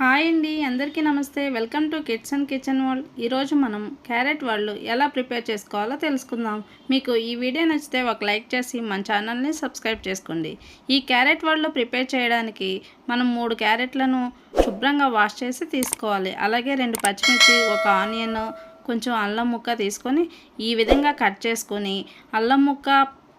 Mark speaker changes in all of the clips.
Speaker 1: Hi అండి అందరికీ నమస్తే. Welcome to kids and kitchen world. ఈరోజు మనం క్యారెట్ వాళ్ళు ఎలా ప్రిపేర్ చేసుకోవాలో తెలుసుకుందాం. మీకు ఈ వీడియో నచ్చితే ఒక లైక్ చేసి మన ఛానల్ని సబ్స్క్రైబ్ చేసుకోండి. ఈ క్యారెట్ వాళ్ళు ప్రిపేర్ చేయడానికి మనం మూడు క్యారెట్లను శుభ్రంగా వాష్ చేసి తీసుకోవాలి. అలాగే రెండు పచ్చిమిర్చి ఒక ఆనియన్ కొంచెం అల్లం ముక్క తీసుకొని ఈ విధంగా కట్ చేసుకొని అల్లం ముక్క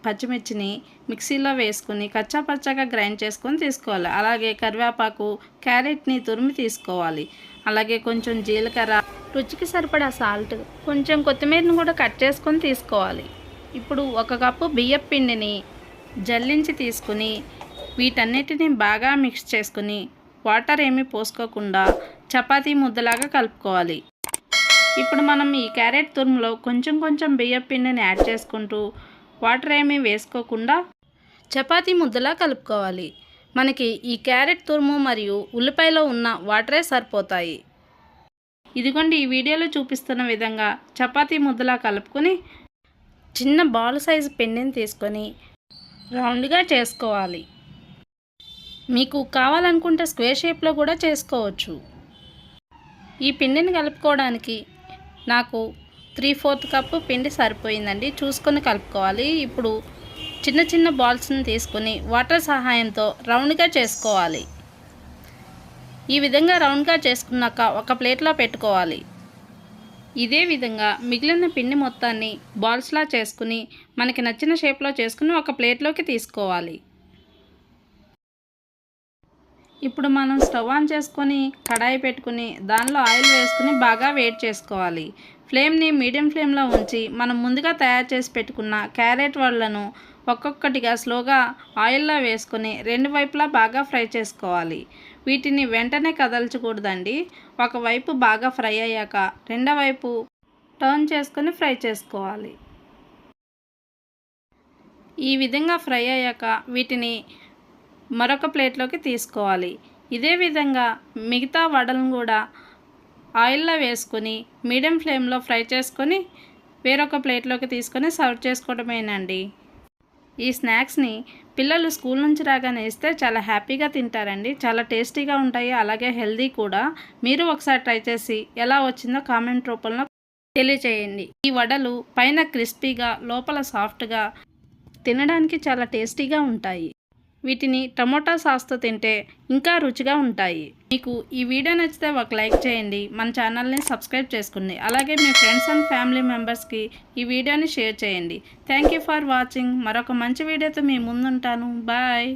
Speaker 1: పచ్చిమిర్చిని మిక్సీలో వేసుకుని కచ్చా పచ్చగా గ్రైండ్ చేసుకొని తీసుకోవాలి. అలాగే కరివేపాకు క్యారెట్ని తురిమి తీసుకోవాలి. అలాగే కొంచెం జీలకర్ర రుచికి సరిపడా సాల్ట్ కొంచెం కొత్తిమీరని కూడా కట్ చేసుకొని తీసుకోవాలి. ఇప్పుడు ఒక కప్పు బియ్యం పిండిని జల్లించి తీసుకుని వీటన్నిటిని బాగా మిక్స్ చేసుకుని వాటర్ ఏమీ పోసుకోకుండా చపాతీ ముద్దలాగా కలుపుకోవాలి. ఇప్పుడు మనం ఈ క్యారెట్ తురుములో కొంచెం కొంచెం బియ్యం పిండిని యాడ్ చేసుకుంటూ వాటర్ ఏమీ వేసుకోకుండా చపాతీ ముద్దలా కలుపుకోవాలి. మనకి ఈ క్యారెట్ తురుము మరియు ఉల్లిపాయలో ఉన్న వాటరే సరిపోతాయి. ఇదిగోండి ఈ వీడియోలో చూపిస్తున్న విధంగా చపాతీ ముద్దలా కలుపుకొని చిన్న బాల్ సైజు పిండిని తీసుకొని రౌండ్గా చేసుకోవాలి. మీకు కావాలనుకుంటే స్క్వేర్ షేప్లో కూడా చేసుకోవచ్చు. ఈ పిండిని కలుపుకోవడానికి నాకు త్రీ ఫోర్త్ కప్పు పిండి సరిపోయిందండి. చూసుకొని కలుపుకోవాలి. ఇప్పుడు చిన్న చిన్న బాల్స్ని తీసుకొని వాటర్ సహాయంతో రౌండ్గా చేసుకోవాలి. ఈ విధంగా రౌండ్గా చేసుకున్నాక ఒక ప్లేట్లో పెట్టుకోవాలి. ఇదే విధంగా మిగిలిన పిండి మొత్తాన్ని బాల్స్లా చేసుకుని మనకి నచ్చిన షేప్లో చేసుకుని ఒక ప్లేట్లోకి తీసుకోవాలి. ఇప్పుడు మనం స్టవ్ ఆన్ చేసుకొని కడాయి పెట్టుకుని దానిలో ఆయిల్ వేసుకుని బాగా వేడి చేసుకోవాలి. ఫ్లేమ్ని మీడియం ఫ్లేమ్లో ఉంచి మనం ముందుగా తయారు చేసి పెట్టుకున్న క్యారెట్ వాళ్ళను ఒక్కొక్కటిగా స్లోగా ఆయిల్లో వేసుకొని రెండు వైపులా బాగా ఫ్రై చేసుకోవాలి. వీటిని వెంటనే కదల్చకూడదండి. ఒకవైపు బాగా ఫ్రై అయ్యాక రెండో వైపు టర్న్ చేసుకొని ఫ్రై చేసుకోవాలి. ఈ విధంగా ఫ్రై అయ్యాక వీటిని మరొక ప్లేట్లోకి తీసుకోవాలి. ఇదే విధంగా మిగతా వడలను కూడా ఆయిల్లో వేసుకొని మీడియం ఫ్లేమ్లో ఫ్రై చేసుకొని వేరొక ప్లేట్లోకి తీసుకొని సర్వ్ చేసుకోవడమేనండి ఈ స్నాక్స్ని పిల్లలు స్కూల్ నుంచి రాగానే ఇస్తే చాలా హ్యాపీగా తింటారండి. చాలా టేస్టీగా ఉంటాయి. అలాగే హెల్దీ కూడా. మీరు ఒకసారి ట్రై చేసి ఎలా వచ్చిందో కామెంట్ రూపంలో తెలియచేయండి. ఈ వడలు పైన క్రిస్పీగా లోపల సాఫ్ట్గా తినడానికి చాలా టేస్టీగా ఉంటాయి. వీటిని టమోటా సాస్తో తింటే ఇంకా రుచిగా ఉంటాయి. మీకు ఈ వీడియో నచ్చితే ఒక లైక్ చేయండి. మన ఛానల్ని సబ్స్క్రైబ్ చేసుకోండి అలాగే మీ ఫ్రెండ్స్ అండ్ ఫ్యామిలీ మెంబర్స్కి ఈ వీడియోని షేర్ చేయండి. Thank you for watching. మరొక మంచి వీడియోతో మీ ముందుంటాను. బాయ్.